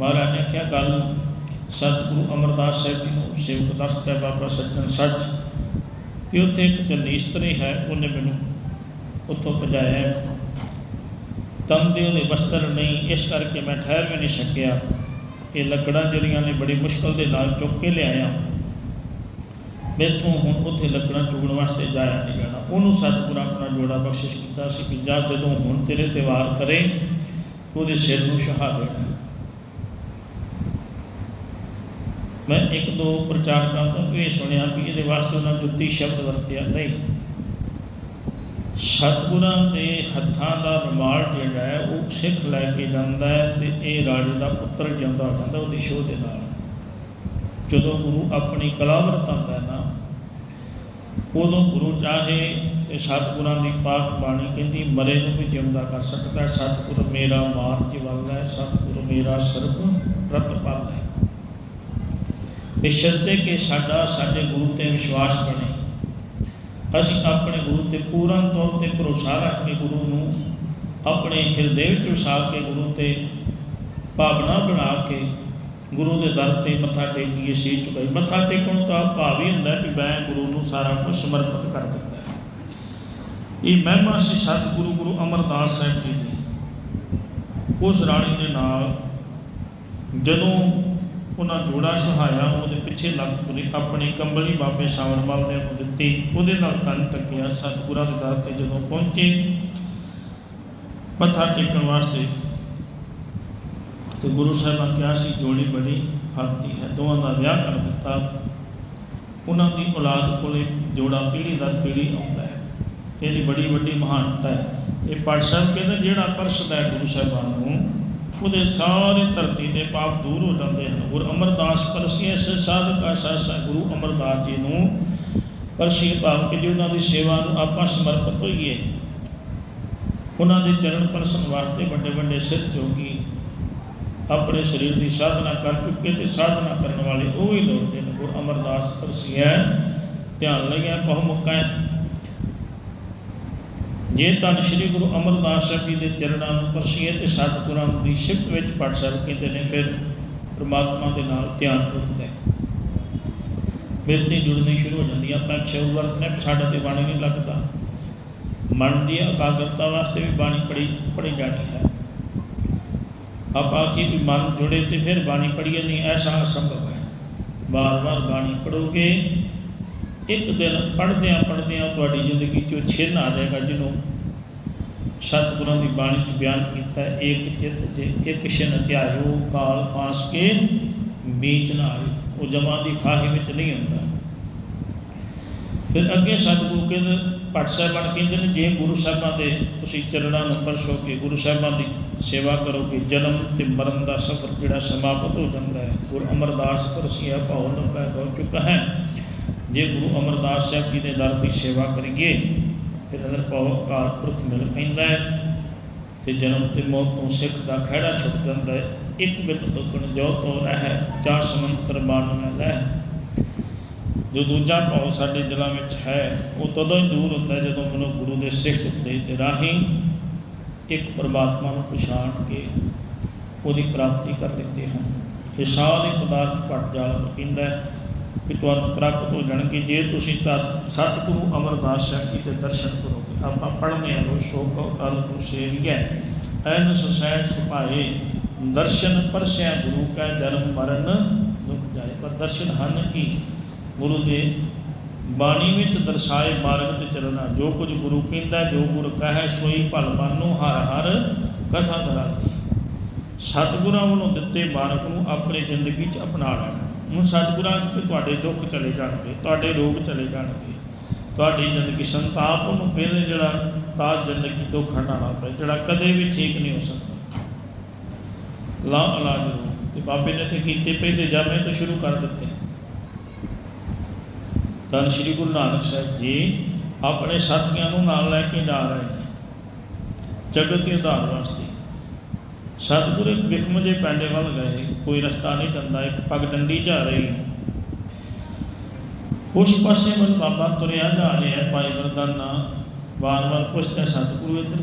ਮਹਾਰਾਜ ਨੇ ਆਖਿਆ, ਗੱਲ ਸਤਿਗੁਰੂ ਅਮਰਦਾਸ ਸਾਹਿਬ ਜੀ ਨੂੰ ਸੇਵਕ ਦੱਸਦਾ ਬਾਬਾ ਸੱਜਣ ਸੱਚ। ਕਿ ਉੱਥੇ ਇੱਕ ਚੰਨੀ ਇਸਤਰੀ ਹੈ, ਉਹਨੇ ਮੈਨੂੰ ਉੱਥੋਂ ਭਜਾਇਆ ਹੈ। ਦੇ ਉਹਦੇ ਵਸਤਰ ਨਹੀਂ, ਇਸ ਕਰਕੇ ਮੈਂ ਠਹਿਰ ਵੀ ਨਹੀਂ ਸਕਿਆ। ਇਹ ਲੱਕੜਾਂ ਜਿਹੜੀਆਂ ਨੇ, ਬੜੀ ਮੁਸ਼ਕਲ ਦੇ ਨਾਲ ਚੁੱਕ ਕੇ ਲਿਆਇਆ। ਮੇਥੋਂ ਹੁਣ ਉੱਥੇ ਲੱਕੜਾਂ ਚੁਗਣ ਵਾਸਤੇ ਜਾਇਆ ਨਹੀਂ ਜਾਣਾ। ਉਹਨੂੰ ਸਤਿਗੁਰ ਆਪਣਾ ਜੋੜਾ ਬਖਸ਼ਿਸ਼ ਕੀਤਾ ਸੀ ਕਿ ਜਾ ਜਦੋਂ ਹੁਣ ਤੇਰੇ ਤੇ ਵਾਰ ਕਰੇ, ਉਹਦੇ ਸਿਰ ਨੂੰ ਸ਼ਹਾ ਦੇਣਾ। ਮੈਂ ਇੱਕ ਦੋ ਪ੍ਰਚਾਰਕਾਂ ਤੋਂ ਇਹ ਸੁਣਿਆ ਵੀ ਇਹਦੇ ਵਾਸਤੇ ਉਹਨਾਂ ਜੁੱਤੀ ਸ਼ਬਦ ਵਰਤਿਆ ਨਹੀਂ। ਸਤਿਗੁਰਾਂ ਦੇ ਹੱਥਾਂ ਦਾ ਰੁਮਾਲ ਜਿਹੜਾ ਹੈ, ਉਹ ਸਿੱਖ ਲੈ ਕੇ ਜਾਂਦਾ ਹੈ ਤੇ ਇਹ ਰਾਜੇ ਦਾ ਪੁੱਤਰ ਜਿਉਂਦਾ ਹੋ ਜਾਂਦਾ ਉਹਦੀ ਸ਼ੋਅ ਦੇ ਨਾਲ। ਜਦੋਂ ਗੁਰੂ ਆਪਣੀ ਕਲਾ ਵਰਤਾਉਂਦਾ ਹੈ ਨਾ, ਉਦੋਂ ਗੁਰੂ ਚਾਹੇ ਤੇ ਸਤਿਗੁਰਾਂ ਦੀ ਪਾਕ ਬਾਣੀ ਕਹਿੰਦੀ, ਮਰੇ ਨੂੰ ਵੀ ਜਿਉਂਦਾ ਕਰ ਸਕਦਾ ਹੈ। ਸਤਿਗੁਰ ਮੇਰਾ ਮਾਰ ਜਵਲ ਹੈ, ਸਤਿਗੁਰ ਮੇਰਾ ਸਰਬ ਪ੍ਰਤਪਾਲ ਹੈ ਨਿਸ਼ਚਿਤ ਕਿ ਸਾਡਾ, ਸਾਡੇ ਗੁਰੂ ਤੇ ਵਿਸ਼ਵਾਸ ਬਣੇ ਅਸੀਂ ਆਪਣੇ ਗੁਰੂ ਤੇ ਪੂਰਨ ਤੌਰ ਤੇ ਭਰੋਸਾ ਰੱਖ ਕੇ ਗੁਰੂ ਨੂੰ ਆਪਣੇ ਹਿਰਦੇ ਵਿੱਚ ਵਸਾ ਕੇ, ਗੁਰੂ ਤੇ ਭਾਵਨਾ ਬਣਾ ਕੇ ਗੁਰੂ ਦੇ ਦਰ ਤੇ ਮੱਥਾ ਟੇਕੀਏ ਸੇ ਚੁਕਾਈ ਮੱਥਾ ਟੇਕਣ ਦਾ ਭਾਵ ਹੀ ਹੁੰਦਾ ਕਿ ਮੈਂ ਗੁਰੂ ਨੂੰ ਸਾਰਾ ਕੁਝ ਸਮਰਪਿਤ ਕਰ ਦਿੱਤਾ ਇਹ ਮਹਿਮਾ ਸੀ ਸਤਿਗੁਰੂ ਗੁਰੂ ਅਮਰਦਾਸ ਸਾਹਿਬ ਜੀ ਦੀ। ਉਸ ਰਾਣੀ ਦੇ ਨਾਲ ਜਦੋਂ ਉਹਨਾਂ ਜੋੜਾ ਸਹਾਇਆ, ਉਹਦੇ ਪਿੱਛੇ ਲੱਗ ਤੁਰੇ, ਆਪਣੇ ਕੰਬਲੀ ਬਾਬੇ ਸਾਵਣਵਾਲ ਨੇ ਉਹਨੂੰ ਦਿੱਤੀ। ਉਹਦੇ ਨਾਲ ਤਨ ਟੱਕਿਆ ਸਤਿਗੁਰਾਂ ਦੇ ਦਰ ਤੇ ਜਦੋਂ ਪਹੁੰਚੇ, ਮੱਥਾ ਟੇਕਣ ਵਾਸਤੇ ਤੇ ਗੁਰੂ ਸਾਹਿਬਾਂ ਕਿਹਾ ਸੀ, ਜੋੜੀ ਬੜੀ ਫਲਦੀ ਹੈ। ਦੋਵਾਂ ਦਾ ਵਿਆਹ ਕਰ ਦਿੱਤਾ। ਉਹਨਾਂ ਦੀ ਔਲਾਦ ਕੋਲੇ ਜੋੜਾ ਪੀੜੀ ਦਰ ਪੀੜੀ ਆਉਂਦਾ ਹੈ। ਇਹਦੀ ਬੜੀ ਵੱਡੀ ਮਹਾਨਤਾ ਹੈ। ਇਹ ਪਾਠ ਸਾਹਿਬ ਕਹਿੰਦੇ, ਜਿਹੜਾ ਪਰਸਦਾ ਹੈ ਗੁਰੂ ਸਾਹਿਬਾਂ ਨੂੰ, ਉਹਦੇ ਸਾਰੇ ਧਰਤੀ ਦੇ ਪਾਪ ਦੂਰ ਹੋ ਜਾਂਦੇ ਹਨ। ਗੁਰੂ ਅਮਰਦਾਸ ਪਰਸੀਏ ਸੇ ਸਾਧਕਾ ਸਾਸਾ ਗੁਰੂ ਅਮਰਦਾਸ ਜੀ ਨੂੰ ਪਰਸੀ ਭਾਵ ਕਿ ਜੀ ਉਹਨਾਂ ਦੀ ਸੇਵਾ ਨੂੰ ਆਪਾਂ ਸਮਰਪਿਤ ਹੋਈਏ। ਉਹਨਾਂ ਦੇ ਚਰਨ ਪਰਸਨ ਵਾਸਤੇ ਵੱਡੇ ਵੱਡੇ ਸਿਰ ਜੋਗੀ ਆਪਣੇ ਸਰੀਰ ਦੀ ਸਾਧਨਾ ਕਰ ਚੁੱਕੇ ਤੇ ਸਾਧਨਾ ਕਰਨ ਵਾਲੇ ਉਹ ਹੀ ਲੋਕ ਨੇ ਗੁਰੂ ਅਮਰਦਾਸ ਪਰਸੀਐ ਧਿਆਨ ਲਗਿਆ ਬਹੁ ਮੁਕਾ ਜੇ ਤਨ ਸ੍ਰੀ ਗੁਰੂ ਅਮਰਦਾਸ ਸਾਹਿਬ ਜੀ ਦੇ ਚਰਨਾਂ ਨੂੰ ਪਰਸੀਏ ਤੇ ਸਤਿਗੁਰਾਂ ਦੀ ਸਿਫਤ ਵਿੱਚ ਪੜ ਸਾਹਿਬ ਕਹਿੰਦੇ ਨੇ ਫਿਰ ਪ੍ਰਮਾਤਮਾ ਦੇ ਨਾਲ ਧਿਆਨ ਰੁਕਦਾ ਹੈ। ਬਿਰਤੀ ਜੁੜਨੀ ਸ਼ੁਰੂ ਹੋ ਜਾਂਦੀ ਹੈ। ਆਪਾਂ ਸ਼ਬਦ ਵਰਤਨੇ ਸਾਡਾ ਤੇ ਬਾਣੀ ਨਹੀਂ ਲੱਗਦਾ। ਮਨ ਦੀ ਇਕਾਗਰਤਾ ਵਾਸਤੇ ਵੀ ਬਾਣੀ ਪੜੀ ਪੜੀ ਜਾਣੀ ਹੈ। ਆਪਾਂ ਆਖੀ ਵੀ ਮਨ ਜੁੜੇ ਤੇ ਫਿਰ ਬਾਣੀ ਪੜੀਏ ਨਹੀਂ ਐਸਾ ਅਸੰਭਵ ਹੈ। ਬਾਰ-ਬਾਰ ਬਾਣੀ ਪੜੋਗੇ ਇੱਕ ਦਿਨ ਪੜ੍ਹਦਿਆਂ ਪੜ੍ਹਦਿਆਂ ਤੁਹਾਡੀ ਜ਼ਿੰਦਗੀ 'ਚੋਂ ਛਿਨ ਆ ਜਾਏਗਾ, ਜਿਹਨੂੰ ਸਤਿਗੁਰਾਂ ਦੀ ਬਾਣੀ 'ਚ ਬਿਆਨ ਕੀਤਾ ਇੱਕ ਚਿੱਤ ਜੇ ਇੱਕ ਛਿਨ ਧਿਆਇਓ, ਕਾਲ ਫਾਸ ਕੇ ਬੀਚ ਨਾ ਆਇਓ। ਉਹ ਜਮਾਂ ਦੀ ਖਾਹੀ ਵਿੱਚ ਨਹੀਂ ਹੁੰਦਾ। ਫਿਰ ਅੱਗੇ ਸਤਿਗੁਰੂ ਕਹਿੰਦੇ ਭੱਟ ਸਾਹਿਬਾਨ ਕਹਿੰਦੇ ਨੇ, ਜੇ ਗੁਰੂ ਸਾਹਿਬਾਂ ਦੇ ਤੁਸੀਂ ਚਰਨਾਂ ਨੂੰ ਪਰਸੋ ਕੇ ਗੁਰੂ ਸਾਹਿਬਾਂ ਦੀ ਸੇਵਾ ਕਰੋਗੇ, ਜਨਮ ਤੇ ਮਰਨ ਦਾ ਸਫ਼ਰ ਜਿਹੜਾ ਸਮਾਪਤ ਹੋ ਜਾਂਦਾ ਹੈ। ਗੁਰੂ ਅਮਰਦਾਸ ਪਰਸੀਆ ਭਾਉ ਨੂੰ ਪੈ ਹੋ ਚੁੱਕਾ ਹੈ। ਜੇ ਗੁਰੂ ਅਮਰਦਾਸ ਸਾਹਿਬ ਜੀ ਦੇ ਦਰ ਦੀ ਸੇਵਾ ਕਰੀਏ, ਫਿਰ ਅਦਰ ਭਾਉ ਕਾਲ ਪੁਰਖ ਮਿਲ ਪੈਂਦਾ ਹੈ ਤੇ ਜਨਮ ਤੇ ਮੌਤ ਤੋਂ ਸਿੱਖ ਦਾ ਖਹਿੜਾ ਛੁੱਟ ਜਾਂਦਾ ਹੈ। ਇੱਕ ਬਿਨ ਦੁਗਣ ਜੋ ਤੋ ਰਹਿ ਚਾਰ ਸਮੰਤਰ ਬਾਣ ਮੈਂ ਲੈ ਜੋ ਦੂਜਾ ਭਾਵ ਸਾਡੇ ਦਿਲਾਂ ਵਿੱਚ ਹੈ, ਉਹ ਤਦੋਂ ਹੀ ਦੂਰ ਹੁੰਦਾ ਜਦੋਂ ਮਨੁ ਗੁਰੂ ਦੇ ਸ੍ਰਿਸ਼ਟ ਉਪਦੇਸ਼ ਦੇ ਰਾਹੀਂ ਇੱਕ ਪਰਮਾਤਮਾ ਨੂੰ ਪਛਾਣ ਕੇ ਉਹਦੀ ਪ੍ਰਾਪਤੀ ਕਰ ਲੈਂਦੇ ਹਨ। ਇਹ ਸਾਰੇ ਪਦਾਰਥ ਘਟ ਜਾਲ ਕਹਿੰਦਾ ਕਿ ਤੁਹਾਨੂੰ ਪ੍ਰਾਪਤ ਹੋ ਜਾਣਗੇ। ਜੇ ਤੁਸੀਂ ਸਤ- ਸਤਿਗੁਰੂ ਅਮਰਦਾਸ ਸਾਹਿਬ ਜੀ ਦੇ ਦਰਸ਼ਨ ਕਰੋਗੇ, ਆਪਾਂ ਪੜ੍ਹਨੇ ਆ ਰੋ ਸ਼ੋਕ ਕਰ ਨੂੰ ਸੇਵੀਐ ਐਨ ਸੁਸੈ ਸੁਭਾਏ, ਦਰਸ਼ਨ ਪਰਸਿਆ ਗੁਰੂ ਕੈ, ਜਨਮ ਮਰਨ ਦੁਖ ਜਾਏ। ਪਰ ਦਰਸ਼ਨ ਹਨ ਕੀ? ਗੁਰੂ ਦੇ ਬਾਣੀ ਵਿੱਚ ਦਰਸਾਏ ਮਾਰਗ ਤੇ ਚੱਲਣਾ। ਜੋ ਕੁਝ ਗੁਰੂ ਕਹਿੰਦਾ, ਜੋ ਗੁਰ ਕਹੈ, ਸੋਈ ਭਲ ਮਾਨੋ ਹਰ ਹਰ ਕਥਾ ਦਰਾਤੀ ਸਤਿਗੁਰਾਂ ਵੱਲੋਂ ਦਿੱਤੇ ਮਾਰਗ ਨੂੰ ਆਪਣੀ ਜ਼ਿੰਦਗੀ 'ਚ ਅਪਣਾ ਲੈਣਾ। ਹੁਣ ਸਤਿਗੁਰਾਂ 'ਚ ਤੁਹਾਡੇ ਦੁੱਖ ਚਲੇ ਜਾਣਗੇ, ਤੁਹਾਡੇ ਰੋਗ ਚਲੇ ਜਾਣਗੇ। ਤੁਹਾਡੀ ਜ਼ਿੰਦਗੀ ਸੰਤਾਪ ਉਹਨੂੰ ਫਿਰ ਜਿਹੜਾ ਤਾਂ ਜ਼ਿੰਦਗੀ ਦੁੱਖ ਹਟਾਉਣਾ ਪਏ, ਜਿਹੜਾ ਕਦੇ ਵੀ ਠੀਕ ਨਹੀਂ ਹੋ ਸਕਦਾ। ਲਾ ਇਲਾਜ ਰੋਗ ਤੇ ਬਾਬੇ ਨੇ ਤੇ ਕੀਤੇ, ਪਹਿਲੇ ਜਾਮੇ ਤੋਂ ਸ਼ੁਰੂ ਕਰ ਦਿੱਤੇ। ਤਾਂ ਸ੍ਰੀ ਗੁਰੂ ਨਾਨਕ ਸਾਹਿਬ ਜੀ ਆਪਣੇ ਸਾਥੀਆਂ ਨੂੰ ਨਾਲ ਲੈ ਕੇ ਜਾ ਰਹੇ ਨੇ। ਜਗਤ ਦੇ ਆਧਾਰ ਵਾਸਤੇ। ਸਤਿਗੁਰੂ ਇੱਕ ਵਿਖਮ ਜੇ ਪੈਂਡੇ ਵੱਲ ਗਏ, ਕੋਈ ਰਸਤਾ ਨਹੀਂ ਜਾਂਦਾ ਇੱਕ ਪਗ ਡੰਡੀ ਜਾ ਰਹੀ ਉਸ ਪਾਸੇ ਵੱਲ ਬਾਬਾ ਤੁਰਿਆ ਜਾ ਰਿਹਾ, ਭਾਈ ਮਰਦਾਨਾ ਵਾਰ-ਵਾਰ ਪੁੱਛਦਾ, ਸਤਿਗੁਰੂ ਇੱਧਰ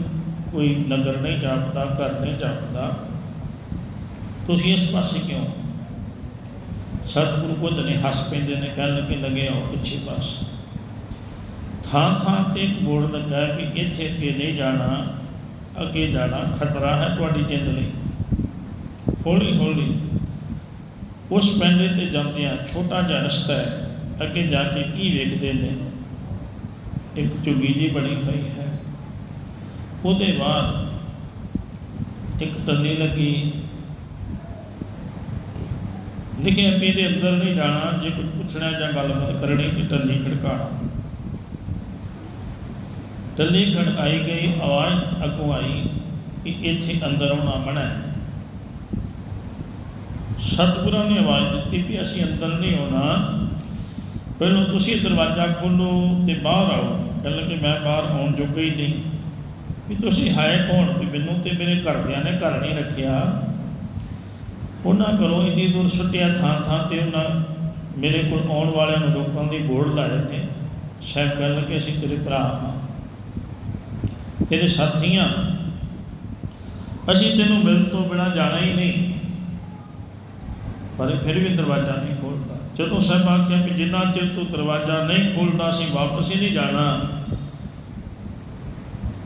ਕੋਈ ਨਗਰ ਨਹੀਂ ਜਾਪਦਾ, ਘਰ ਨਹੀਂ ਜਾਪਦਾ। ਤੁਸੀਂ ਇਸ ਪਾਸੇ ਕਿਉਂ? ਸਤਿਗੁਰੂ ਕੁਝ ਨਹੀਂ ਹੱਸ ਪੈਂਦੇ ਨੇ, ਕਹਿਣ ਲੱਗੇ ਲੱਗੇ ਆਓ ਪਿੱਛੇ ਪਾਸ ਥਾਂ ਥਾਂ ਤੇ ਇੱਕ ਬੋਰਡ ਲੱਗਾ ਹੈ ਵੀ ਇੱਥੇ ਅੱਗੇ ਨਹੀਂ ਜਾਣਾ, ਅੱਗੇ ਜਾਣਾ ਖਤਰਾ ਹੈ ਤੁਹਾਡੀ ਜਿੰਦ ਲਈ। ਹੌਲੀ ਹੌਲੀ ਉਸ ਪੈਂਡੇ ਤੇ ਜਾਂਦਿਆਂ ਛੋਟਾ ਜਿਹਾ ਰਸਤਾ ਹੈ, ਅੱਗੇ ਜਾ ਕੇ ਕੀ ਵੇਖਦੇ ਨੇ? ਇੱਕ ਝੁੱਗੀ ਜੀ ਬਣੀ ਹੋਈ ਹੈ। ਉਹਦੇ ਬਾਅਦ ਇੱਕ ਟੱਲੀ ਲੱਗੀ ਲਿਖੇ ਵੀ ਇਹਦੇ ਅੰਦਰ ਨਹੀਂ ਜਾਣਾ, ਜੇ ਕੁਝ ਪੁੱਛਣਾ ਜਾਂ ਗੱਲਬਾਤ ਕਰਨੀ ਤੇ ਟੱਲੀ ਖੜਕਾਣਾ ਟੱਲੀ ਖੜਕਾਈ ਗਈ, ਆਵਾਜ਼ ਅੱਗੋਂ ਆਈ ਕਿ ਇੱਥੇ ਅੰਦਰ ਆਉਣਾ ਮਨਾ। ਹੈ ਸਤਿਗੁਰਾਂ ਨੇ ਆਵਾਜ਼ ਦਿੱਤੀ ਵੀ ਅਸੀਂ ਅੰਦਰ ਨਹੀਂ ਆਉਣਾ। ਪਹਿਲਾਂ ਤੁਸੀਂ ਦਰਵਾਜ਼ਾ ਖੋਲੋ ਤੇ ਬਾਹਰ ਆਓ। ਕਹਿਣ ਕਿ ਮੈਂ ਬਾਹਰ ਆਉਣ ਜੋਗਾ ਹੀ ਨਹੀਂ। ਵੀ ਤੁਸੀਂ ਹਾਏ ਕੌਣ? ਵੀ ਮੈਨੂੰ ਤੇ ਮੇਰੇ ਘਰਦਿਆਂ ਨੇ ਘਰ ਨਹੀਂ ਰੱਖਿਆ। ਉਹਨਾਂ ਘਰੋਂ ਇੰਨੀ ਦੂਰ ਸੁੱਟਿਆ ਥਾਂ ਥਾਂ ਤੇ ਉਹਨਾਂ ਮੇਰੇ ਕੋਲ ਆਉਣ ਵਾਲਿਆਂ ਨੂੰ ਲੋਕਾਂ ਦੀ ਗੋੜ ਲਾਏ ਨੇ ਸ਼ਾਇਦ ਕਹਿਣ ਲੱਗੇ, ਅਸੀਂ ਤੇਰੇ ਭਰਾ ਹਾਂ। ਤੇਰੇ ਸਾਥੀਆਂ ਅਸੀਂ ਤੈਨੂੰ ਮਿਲਣ ਤੋਂ ਬਿਨਾ ਜਾਣਾ ਹੀ ਨਹੀਂ। ਪਰ ਫਿਰ ਵੀ ਦਰਵਾਜ਼ਾ ਨਹੀਂ ਖੋਲਦਾ ਜਦੋਂ ਸਾਹਿਬ ਆਖਿਆ ਕਿ ਜਿੰਨਾ ਚਿਰ ਤੂੰ ਦਰਵਾਜ਼ਾ ਨਹੀਂ ਖੋਲਦਾ ਅਸੀਂ ਵਾਪਸ ਹੀ ਨਹੀਂ ਜਾਣਾ।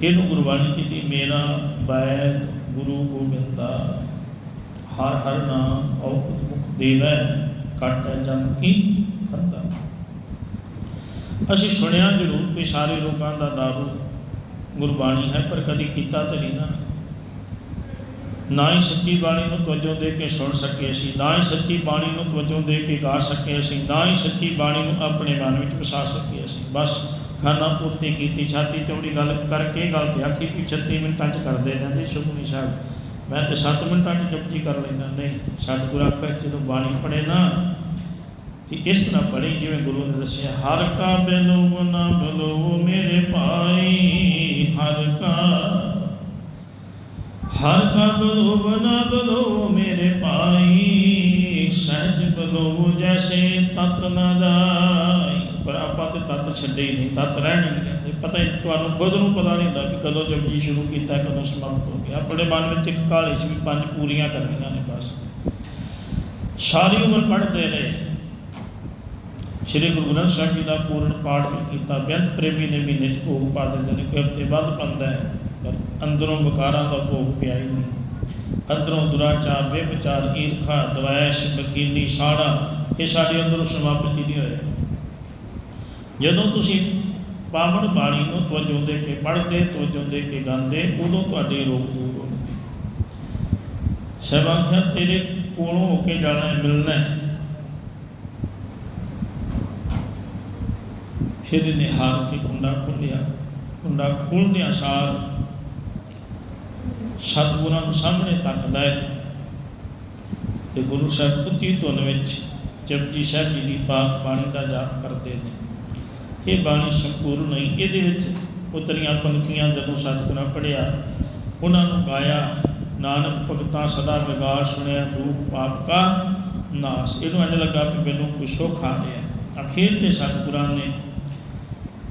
ਇਹਨੂੰ ਗੁਰਬਾਣੀ ਕੀਤੀ ਮੇਰਾ ਬੈਦ ਗੁਰੂ ਗੋਬਿੰਦਾ ਹਰ ਹਰ ਨਾਮ ਔਖਦ ਮੁਖ ਦੇਵੈ ਕੱਟ ਜਮ ਕੀ ਫੰਦਾ ਅਸੀਂ ਸੁਣਿਆ ਜ਼ਰੂਰ ਕਿ ਸਾਰੇ ਰੋਗਾਂ ਦਾ ਦਾਰੂ ਗੁਰਬਾਣੀ ਹੈ, ਪਰ ਕਦੀ ਕੀਤਾ ਤਾਂ ਨਹੀਂ ਨਾ। ਨਾ ਹੀ ਸੱਚੀ ਬਾਣੀ ਨੂੰ ਤਵੱਜੋ ਦੇ ਕੇ ਸੁਣ ਸਕੇ ਅਸੀਂ, ਨਾ ਹੀ ਸੱਚੀ ਬਾਣੀ ਨੂੰ ਤਵੱਜੋ ਦੇ ਕੇ ਗਾ ਸਕੇ ਅਸੀਂ, ਨਾ ਹੀ ਸੱਚੀ ਬਾਣੀ ਨੂੰ ਆਪਣੇ ਮਨ ਵਿੱਚ ਵਸਾ ਸਕੇ ਅਸੀਂ। ਬਸ ਖਾਨਾ ਪੂਰਤੀ ਕੀਤੀ, ਛਾਤੀ ਚੌੜੀ ਗੱਲ ਕਰਕੇ ਗੱਲ ਤੇ ਆਖੀ ਵੀ 36 ਮਿੰਟਾਂ ਚ ਕਰਦੇ ਜਾਂਦੇ ਸੁਖਮਨੀ ਸਾਹਿਬ। ਮੈਂ ਤੇ 7 ਮਿੰਟਾਂ ਚ ਜਪਜੀ ਕਰ ਲੈਂਦਾ, ਨਹੀਂ, ਸਤਿਗੁਰੂ ਆਖੇ ਜਦੋਂ ਬਾਣੀ ਪੜੇ ਨਾ, ਤੇ ਇਸ ਤਰ੍ਹਾਂ ਪੜੀ ਜਿਵੇਂ ਗੁਰੂ ਨੇ ਦੱਸਿਆ, ਹਰ ਕਾ ਬੇਲੋ ਨਾ ਬਲੋ ਮੇਰੇ ਭਾਈ, ਹਰ ਕਾ ਹਰ ਕਾ ਬਲੋ ਬਨਾ ਬਲੋ ਮੇਰੇ ਭਾਈ, ਸਹਿਜ ਬਲੋ ਜੈਸੇ ਤਤ ਨਾ ਜਾਈ। ਪਰ ਆਪਾਂ ਤੇ ਤਤ ਛੱਡੇ ਹੀ ਨਹੀਂ, ਤਤ ਰਹਿਣ ਹੀ ਨਹੀਂ ਪਤਾ ਹੀ ਤੁਹਾਨੂੰ ਖੁਦ ਨੂੰ ਪਤਾ ਨਹੀਂ ਹੁੰਦਾ ਕਿ ਕਦੋਂ ਜਪਜੀ ਸ਼ੁਰੂ ਕੀਤਾ, ਕਦੋਂ ਸਮਾਪਤ ਹੋ ਗਿਆ। ਆਪਣੇ ਮਨ ਵਿੱਚ ਇੱਕ ਕਾਲੀ ਵੀ ਪੰਜ ਪੂਰੀਆਂ ਕਰਨੀਆਂ ਨੇ ਬਸ। ਸਾਰੀ ਉਮਰ ਪੜ੍ਹਦੇ ਰਹੇ। ਸ਼੍ਰੀ ਗੁਰੂ ਗ੍ਰੰਥ ਸਾਹਿਬ ਜੀ ਦਾ ਪੂਰਨ ਪਾਠ ਵੀ ਕੀਤਾ। ਬੇਅੰਤ ਪ੍ਰੇਮੀ ਨੇ ਮਹੀਨੇ ਚ ਭੋਗ ਪਾ ਦਿੰਦੇ ਨੇ ਕੋਈ ਹਫ਼ਤੇ ਵੱਧ ਪੰਦਾ ਹੈ, ਪਰ ਅੰਦਰੋਂ ਵਿਕਾਰਾਂ ਦਾ ਭੋਗ ਪਿਆ ਹੀ ਨਹੀਂ। ਅੰਦਰੋਂ ਦੁਰਾਚਾਰ, ਬੇਵਿਚਾਰ, ਈਰਖਾ ਦਵੈਸ਼ ਬਖੀਲੀ, ਸਾੜਾ, ਇਹ ਸਾਡੇ ਅੰਦਰੋਂ ਸਮਾਪਤ ਹੀ ਨਹੀਂ ਹੋਇਆ ਜਦੋਂ ਤੁਸੀਂ ਪਾਵਨ ਬਾਣੀ ਨੂੰ ਤਵੱਜੋ ਦੇ ਕੇ ਪੜ੍ਹਦੇ, ਤਵੱਜੋ ਦੇ ਕੇ ਗਾਉਂਦੇ, ਉਦੋਂ ਤੁਹਾਡੇ ਰੋਗ ਦੂਰ ਹੋਣਗੇ ਸਭਾਖਿਆ ਤੇਰੇ ਕੋਲੋਂ ਹੋ ਕੇ ਜਾਣਾ ਮਿਲਣਾ ਫਿਰ ਨੇ ਹਾਰ ਕੇ ਕੁੰਡਾ ਖੋਲਿਆ ਕੁੰਡਾ ਖੋਲਦਿਆਂ ਸਾਰ ਸਤਿਗੁਰਾਂ ਨੂੰ ਸਾਹਮਣੇ ਤੱਕਦਾ ਹੈ ਤੇ ਗੁਰੂ ਸਾਹਿਬ ਉੱਚੀ ਧੁਨ ਵਿੱਚ ਜਪਜੀ ਸਾਹਿਬ ਜੀ ਦੀ ਪਾਕ ਬਾਣੀ ਦਾ ਜਾਪ ਕਰਦੇ ਨੇ। ਇਹ ਬਾਣੀ ਸੰਪੂਰਨ ਨਹੀਂ ਇਹਦੇ ਵਿੱਚ ਉਤਰੀਆਂ ਪੰਕਤੀਆਂ ਜਦੋਂ ਸਤਿਗੁਰਾਂ ਪੜਿਆ ਉਹਨਾਂ ਨੂੰ ਗਾਇਆ, ਨਾਨਕ ਭਗਤਾਂ ਸਦਾ ਵਿਗਾਰ ਸੁਣਿਆ, ਦੂਖ ਪਾਪ ਕਾ ਨਾਸ। ਇਹਨੂੰ ਇੰਜ ਲੱਗਾ ਕਿ ਮੈਨੂੰ ਕੋਈ ਸੁੱਖ ਆ ਰਿਹਾ। ਅਖੀਰ ਤੇ ਸਤਿਗੁਰਾਂ ਨੇ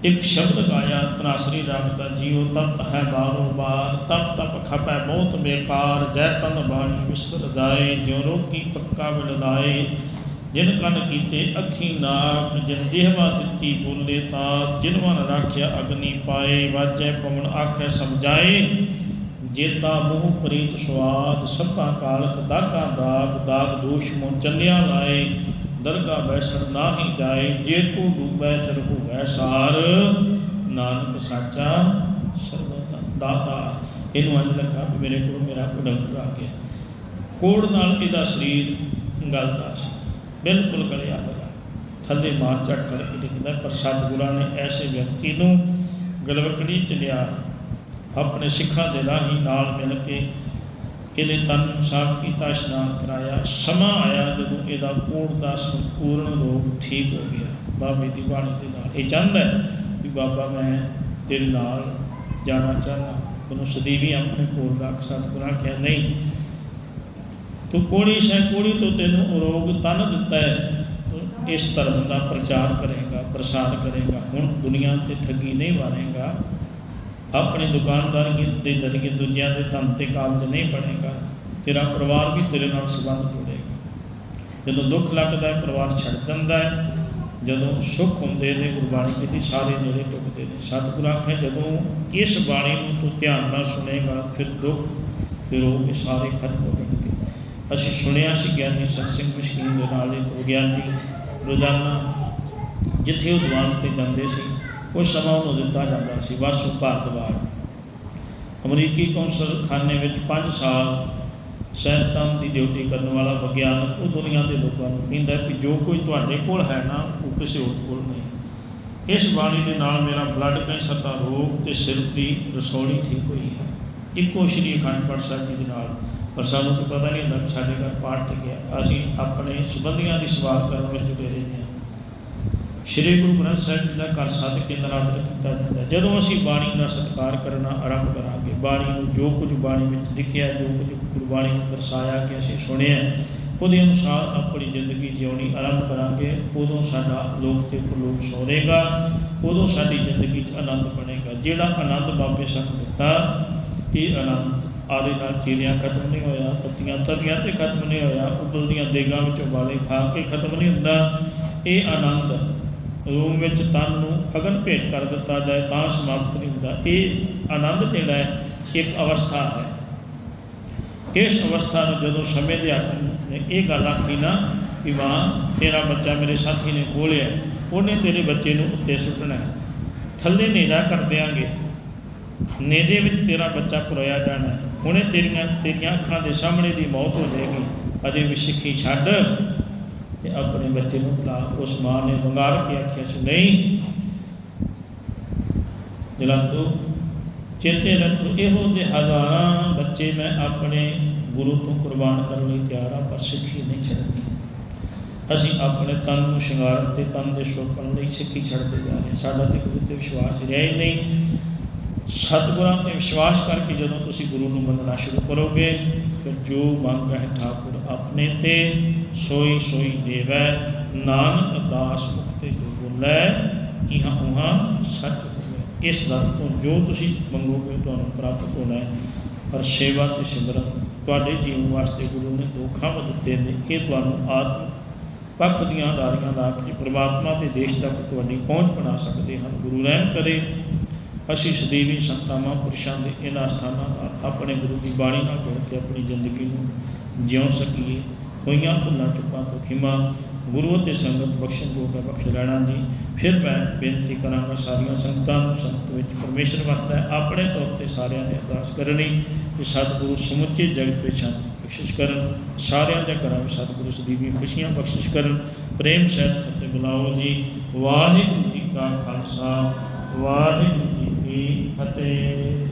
ਇੱਕ ਸ਼ਬਦ ਗਾਇਆ ਤਨਾਸਰੀ ਰਾਗ ਦਾ ਜੀਉ ਤਪਤ ਹੈ ਬਾਰੋ ਬਾਰ ਤਪ ਤਪ ਖਪੈ ਬਹੁਤ ਬੇਕਾਰ, ਜੈ ਤਨ ਬਾਣੀ ਵਿਸਰ ਜਾਏ ਜਿਉ ਰੋਕੀ ਪੱਕਾ ਵਿਲਦਾਏ ਜਿਨ ਕੰਨ ਕੀਤੇ ਅੱਖੀ ਨਾਕ, ਜਿਨ ਜਿਹਵਾ ਦਿੱਤੀ ਬੋਲੇ ਤਾਂ, ਜਿਨ ਮਨ ਰਾਖਿਆ ਅਗਨੀ ਪਾਏ, ਵਾਜੈ ਪਵਨ ਆਖੈ ਸਮਝਾਏ। ਜੇਤਾ ਮੂਹ ਪ੍ਰੀਤ ਸਵਾਦ ਸਭਾ ਕਾਲਕ ਦਾਗਾ ਦਾਗ ਦਾਗ ਦੋਸ਼ ਮੋ ਚੱਲਿਆ ਲਾਏ। ਦਰਗਾ ਬੈਸਰ ਨਾਹੀ ਜਾਏ, ਜੇ ਤੂੰ ਡੂਬੈ ਸਰ ਹੋਵੈ ਸਾਰ। ਨਾਨਕ ਸਾਚਾ ਸਰਬਤਾ ਦਾਤਾਰ ਇਹਨੂੰ ਅੰਜ ਲੱਗਾ ਮੇਰੇ ਕੋਲ ਮੇਰਾ ਕੋਈ ਆ ਗਿਆ। ਕੋੜ ਨਾਲ ਇਹਦਾ ਸਰੀਰ ਗਲਦਾ ਸੀ। ਬਿਲਕੁਲ ਗਲਿਆ ਹੋਇਆ ਥੱਲੇ ਮਾਰ ਚੜ ਚੜ ਕੇ ਡਿੱਗਦਾ ਪਰ ਸਤਿਗੁਰਾਂ ਨੇ ਐਸੇ ਵਿਅਕਤੀ ਨੂੰ ਗਲਵਕੜੀ ਚ ਲਿਆ, ਆਪਣੇ ਸਿੱਖਾਂ ਦੇ ਰਾਹੀਂ ਨਾਲ ਮਿਲ ਕੇ ਇਹਦੇ ਤਨ ਨੂੰ ਸਾਫ਼ ਕੀਤਾ, ਇਸ਼ਨਾਨ ਕਰਾਇਆ। ਸਮਾਂ ਆਇਆ ਜਦੋਂ ਇਹਦਾ ਕੋੜ ਦਾ ਸੰਪੂਰਨ ਰੋਗ ਠੀਕ ਹੋ ਗਿਆ। ਬਾਬੇ ਦੀ ਬਾਣੀ ਦੇ ਨਾਲ ਇਹ ਚਾਹੁੰਦਾ ਹੈ ਵੀ ਬਾਬਾ, ਮੈਂ ਤੇਰੇ ਨਾਲ ਜਾਣਾ ਚਾਹੁੰਦਾ। ਉਹਨੂੰ ਸਦੀਵੀ ਆਪਣੇ ਕੋਲ ਰੱਖ, ਸਤਿਗੁਰਾਂ ਕਿਹਾ ਨਹੀਂ ਤੂੰ ਕੋੜੀ ਸ਼ੈ ਕੋੜੀ ਤੋਂ ਤੈਨੂੰ ਰੋਗ ਤਨ ਦਿੱਤਾ ਹੈ। ਇਸ ਧਰਮ ਦਾ ਪ੍ਰਚਾਰ ਕਰੇਗਾ ਪ੍ਰਸਾਰ ਕਰੇਗਾ। ਹੁਣ ਦੁਨੀਆ ਤੇ ਠੱਗੀ ਨਹੀਂ ਮਾਰੇਗਾ। ਆਪਣੀ ਦੁਕਾਨਦਾਰ ਦੇ ਜ਼ਰੀਏ ਦੂਜਿਆਂ ਦੇ ਧਨ ਤੇ ਕਾਬਜ ਨਹੀਂ ਬਣੇਗਾ। ਤੇਰਾ ਪਰਿਵਾਰ ਵੀ ਤੇਰੇ ਨਾਲ ਸੰਬੰਧ ਜੋੜੇਗਾ। ਜਦੋਂ ਦੁੱਖ ਲੱਗਦਾ ਹੈ, ਪਰਿਵਾਰ ਛੱਡ ਦਿੰਦਾ ਹੈ। ਜਦੋਂ ਸੁੱਖ ਹੁੰਦੇ ਨੇ, ਗੁਰਬਾਣੀ ਕਹਿੰਦੀ ਸਾਰੇ ਨੇੜੇ ਟੁੱਕਦੇ ਨੇ। ਸਤਿਗੁਰ ਆਖੇ ਜਦੋਂ ਇਸ ਬਾਣੀ ਨੂੰ ਤੂੰ ਧਿਆਨ ਨਾਲ ਸੁਣੇਗਾ, ਫਿਰ ਦੁੱਖ ਤੇ ਰੋਗ ਸਾਰੇ ਖਤਮ ਹੋ ਜਾਣਗੇ। ਅਸੀਂ ਸੁਣਿਆ ਸੀ ਗਿਆਨੀ ਸੰਤ ਸਿੰਘ ਮਸ਼ਕੀਨ ਦੇ ਨਾਲ ਇੱਕ ਵਿਗਿਆਨੀ ਰੋਜ਼ਾਨਾ ਜਿੱਥੇ ਉਹ ਦੀਵਾਨ ਤੇ ਜਾਂਦੇ ਸੀ ਉਹ ਸਮਾਂ ਉਹਨੂੰ ਦਿੱਤਾ ਜਾਂਦਾ ਸੀ, ਬਸ ਵਾਸੂ ਭਾਰਦਵਾਜ ਅਮਰੀਕੀ ਕੌਂਸਲ ਖਾਨੇ ਵਿੱਚ 5 ਸਾਲ ਸਹਿਤਾਨ ਦੀ ਡਿਊਟੀ ਕਰਨ ਵਾਲਾ ਵਿਗਿਆਨਕ ਉਹ ਦੁਨੀਆ ਦੇ ਲੋਕਾਂ ਨੂੰ ਕਹਿੰਦਾ ਵੀ ਜੋ ਕੁਝ ਤੁਹਾਡੇ ਕੋਲ ਹੈ ਨਾ, ਉਹ ਕਿਸੇ ਹੋਰ ਕੋਲ ਨਹੀਂ। ਇਸ ਬਾਣੀ ਦੇ ਨਾਲ ਮੇਰਾ ਬਲੱਡ ਕੈਂਸਰ ਦਾ ਰੋਗ ਤੇ ਸਿਰ ਦੀ ਰਸੌਲੀ ਠੀਕ ਹੋਈ ਹੈ। ਇੱਕੋ ਸ਼੍ਰੀ ਅਖੰਡ ਪਾਠ ਸਾਹਿਬ ਜੀ ਦੇ ਨਾਲ ਪਰ ਸਾਨੂੰ ਤਾਂ ਪਤਾ ਨਹੀਂ ਹੁੰਦਾ ਕਿ ਸਾਡੇ ਘਰ ਪਾਠ ਤੇ ਅਸੀਂ ਆਪਣੇ ਸੰਬੰਧੀਆਂ ਦੀ ਸਵਾਲ ਕਰਨ ਵਿੱਚ ਜੁੜੇ ਰਹਿੰਦੇ ਹਾਂ। ਸ੍ਰੀ ਗੁਰੂ ਗ੍ਰੰਥ ਸਾਹਿਬ ਜੀ ਦਾ ਘਰ ਸੱਦ ਕੇ ਨਰਾਦਰ ਕੀਤਾ ਜਾਂਦਾ। ਜਦੋਂ ਅਸੀਂ ਬਾਣੀ ਦਾ ਸਤਿਕਾਰ ਕਰਨਾ ਆਰੰਭ ਕਰਾਂਗੇ, ਬਾਣੀ ਨੂੰ ਜੋ ਕੁਝ ਬਾਣੀ ਵਿੱਚ ਲਿਖਿਆ, ਜੋ ਕੁਝ ਗੁਰਬਾਣੀ ਨੂੰ ਦਰਸਾਇਆ ਕਿ ਅਸੀਂ ਸੁਣਿਆ, ਉਹਦੇ ਅਨੁਸਾਰ ਆਪਣੀ ਜ਼ਿੰਦਗੀ ਜਿਉਣੀ ਆਰੰਭ ਕਰਾਂਗੇ, ਉਦੋਂ ਸਾਡਾ ਲੋਕ ਤੇ ਪ੍ਰਲੋਕ ਸੋਰੇਗਾ, ਉਦੋਂ ਸਾਡੀ ਜ਼ਿੰਦਗੀ 'ਚ ਆਨੰਦ ਬਣੇਗਾ। ਜਿਹੜਾ ਆਨੰਦ ਬਾਬੇ ਸਾਨੂੰ ਦਿੱਤਾ, ਇਹ ਆਨੰਦ ਆਦੇ ਨਾਲ ਚੀਰਿਆਂ ਖਤਮ ਨਹੀਂ ਹੋਇਆ ਤੱਤੀਆਂ ਤਵੀਆਂ ਤੇ ਖਤਮ ਨਹੀਂ ਹੋਇਆ ਉਬਲਦੀਆਂ ਦੇਗਾਂ ਵਿੱਚ ਉਬਾਲੇ ਖਾ ਕੇ ਖਤਮ ਨਹੀਂ ਹੁੰਦਾ। ਇਹ ਆਨੰਦ ਰੂਮ ਵਿੱਚ ਤਨ ਨੂੰ ਅਗਨ ਭੇਟ ਕਰ ਦਿੱਤਾ ਜਾਏ, ਤਾਂ ਸਮਾਪਤ ਨਹੀਂ ਹੁੰਦਾ। ਇਹ ਆਨੰਦ ਜਿਹੜਾ ਹੈ, ਇੱਕ ਅਵਸਥਾ ਹੈ। ਇਸ ਅਵਸਥਾ ਨੂੰ ਜਦੋਂ ਸਮੇਂ ਦੇ ਹਾਕਮ ਨੇ ਇਹ ਗੱਲ ਆਖੀ ਨਾ ਵੀ ਮਾਂ, ਤੇਰਾ ਬੱਚਾ ਮੇਰੇ ਸਾਥੀ ਨੇ ਖੋਲਿਆ ਉਹਨੇ ਤੇਰੇ ਬੱਚੇ ਨੂੰ ਉੱਤੇ ਸੁੱਟਣਾ ਥੱਲੇ ਨੇਜਾ ਕਰ ਦਿਆਂਗੇ। ਨੇਜੇ ਵਿੱਚ ਤੇਰਾ ਬੱਚਾ ਪਰੋਇਆ ਜਾਣਾ ਹੁਣੇ ਤੇਰੀਆਂ ਤੇਰੀਆਂ ਅੱਖਾਂ ਦੇ ਸਾਹਮਣੇ ਦੀ ਮੌਤ ਹੋ ਜਾਏਗੀ। ਅਜੇ ਵੀ ਸਿੱਖੀ ਛੱਡ। ਤੇ ਆਪਣੇ ਬੱਚੇ ਨੂੰ ਬੁਲਾ। ਉਸ ਮਾਂ ਨੇ ਵੰਗਾਰ ਕੇ ਆਖਿਆ ਸੀ, ਨਹੀਂ ਜਲੰਦੋ ਚੇਤੇ ਰੱਖੋ, ਇਹੋ ਜਿਹੇ ਹਜ਼ਾਰਾਂ ਬੱਚੇ ਮੈਂ ਆਪਣੇ ਗੁਰੂ ਤੋਂ ਕੁਰਬਾਨ ਕਰਨ ਲਈ ਤਿਆਰ ਹਾਂ, ਪਰ ਸਿੱਖੀ ਨਹੀਂ ਛੱਡਣੀ। ਅਸੀਂ ਆਪਣੇ ਤਨ ਨੂੰ ਸ਼ਿੰਗਾਰਨ ਤੇ ਤਨ ਦੇ ਸ਼ੋਭਨ ਲਈ ਸਿੱਖੀ ਛੱਡਦੇ ਜਾ ਰਹੇ ਹਾਂ। ਸਾਡਾ ਤੇ ਗੁਰੂ ਤੇ ਵਿਸ਼ਵਾਸ ਰਿਹਾ ਹੀ ਨਹੀਂ। ਸਤਿਗੁਰਾਂ ਤੇ ਵਿਸ਼ਵਾਸ ਕਰਕੇ ਜਦੋਂ ਤੁਸੀਂ ਗੁਰੂ ਨੂੰ ਮੰਨਣਾ ਸ਼ੁਰੂ ਕਰੋਗੇ, ਫਿਰ ਜੋ ਮੰਗ ਹੈ ਠਾਕੁਰ ਆਪਣੇ ਤੇ, ਸੋਈ ਸੋਈ ਦੇਵੈ, ਨਾਨਕ ਦਾਸ ਮੁਕਤੇ ਜੋ ਬੋਲੇ, ਇਹਾਂ ਉਹਾਂ ਸੱਚ ਹੋਵੇ। ਇਸ ਦਰ ਜੋ ਤੁਸੀਂ ਮੰਗੋਗੇ, ਤੁਹਾਨੂੰ ਪ੍ਰਾਪਤ ਹੋਣਾ ਹੈ। ਪਰ ਸੇਵਾ ਤੇ ਸਿਮਰਨ, ਤੁਹਾਡੇ ਜੀਵਨ ਵਾਸਤੇ ਗੁਰੂ ਨੇ ਦੋ ਦਿੱਤੇ ਨੇ। ਇਹ ਤੁਹਾਨੂੰ ਆਤਮ ਪੱਖ ਦੀਆਂ ਲਾਰੀਆਂ ਲਾ ਕੇ ਪ੍ਰਮਾਤਮਾ ਦੇ ਦੇਸ਼ ਤੱਕ ਤੁਹਾਡੀ ਪਹੁੰਚ ਬਣਾ ਸਕਦੇ ਹਨ। ਗੁਰੂ ਰਹਿਮ ਕਰੇ। ਅਸੀਂ ਸਦੀਵੀ ਸੰਤਾਂ ਮਹਾਂਪੁਰਸ਼ਾਂ ਦੇ ਇਹਨਾਂ ਸਥਾਨਾਂ ਨਾਲ ਆਪਣੇ ਗੁਰੂ ਦੀ ਬਾਣੀ ਨਾਲ ਜੋੜ ਕੇ ਆਪਣੀ ਜ਼ਿੰਦਗੀ ਨੂੰ ਜਿਉ ਸਕੀਏ। ਹੋਈਆਂ ਭੁੱਲਾਂ ਚੁੱਕਾਂ ਤੋਂ ਖਿਮਾ ਗੁਰੂ ਅਤੇ ਸੰਗਤ ਬਖਸ਼ਣ ਜੋਗਾ ਬਖਸ਼ ਲੈਣਾ ਜੀ। ਫਿਰ ਮੈਂ ਬੇਨਤੀ ਕਰਾਂਗਾ ਸਾਰੀਆਂ ਸੰਗਤਾਂ ਨੂੰ, ਸੰਗਤ ਵਿੱਚ ਪਰਮੇਸ਼ਰ ਵਸਦਾ ਹੈ, ਆਪਣੇ ਤੌਰ ਤੇ ਸਾਰਿਆਂ ਨੇ ਅਰਦਾਸ ਕਰਨੀ ਕਿ ਸਤਿਗੁਰੂ ਸਮੁੱਚੇ ਜਗਤ ਵਿੱਚ ਸ਼ਾਂਤੀ ਬਖਸ਼ਿਸ਼ ਕਰਨ, ਸਾਰਿਆਂ ਦੇ ਘਰਾਂ ਵਿੱਚ ਸਤਿਗੁਰੂ ਸਦੀਵੀ ਖੁਸ਼ੀਆਂ ਬਖਸ਼ਿਸ਼ ਕਰਨ। ਪ੍ਰੇਮ ਸਹਿਤ ਫਤਿਹ ਬੁਲਾਓ ਜੀ। ਵਾਹਿਗੁਰੂ ਜੀ ਕਾ ਖਾਲਸਾ, ਵਾਹਿਗੁਰੂ ਕੀ ਫਤਿਹ।